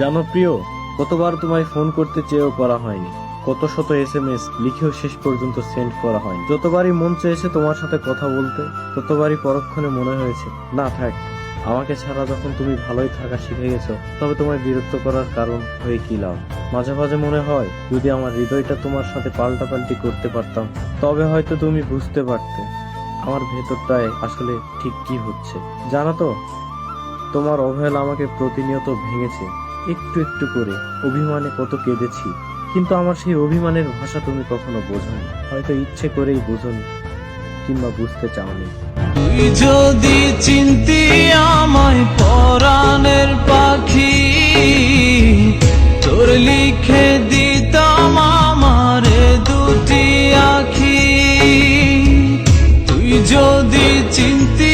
জানো প্রিয়, কতবার তোমায় ফোন করতে চেয়েও করা হয়নি। কত শত এস এম এস লিখেও শেষ পর্যন্ত সেন্ড করা হয়নি। যতবারই মন চেয়েছে তোমার সাথে কথা বলতে, ততবারই পরক্ষণে মনে হয়েছে, না, থাক, আমাকে ছাড়া যখন তুমি ভালোই থাকা শিখে গেছো, তবে তোমায় বিরক্ত করার কারণ হয়ে কি লাভ? মাঝে মাঝে মনে হয়, যদি আমার হৃদয়টা তোমার সাথে পাল্টাপাল্টি করতে পারতাম, তবে হয়তো তুমি বুঝতে পারতে আমার ভেতরটায় আসলে ঠিক কি হচ্ছে। জানো তো তোমার অবহেলা আমাকে প্রতিনিয়ত ভেঙেছে। একটু একটু করে অভিমানে কত কেঁদেছি, কিন্তু আমার সেই অভিমানের ভাষা তুমি কখনো বোঝোনি। হয়তো ইচ্ছে করেই বোঝোনি, কিংবা বুঝতে চাওনি। তুই যদি চিনতি আমায় পরাণের পাখি, তোর লিখে দিতাম আমারে দুটি আখি। তুই যদি চিনতি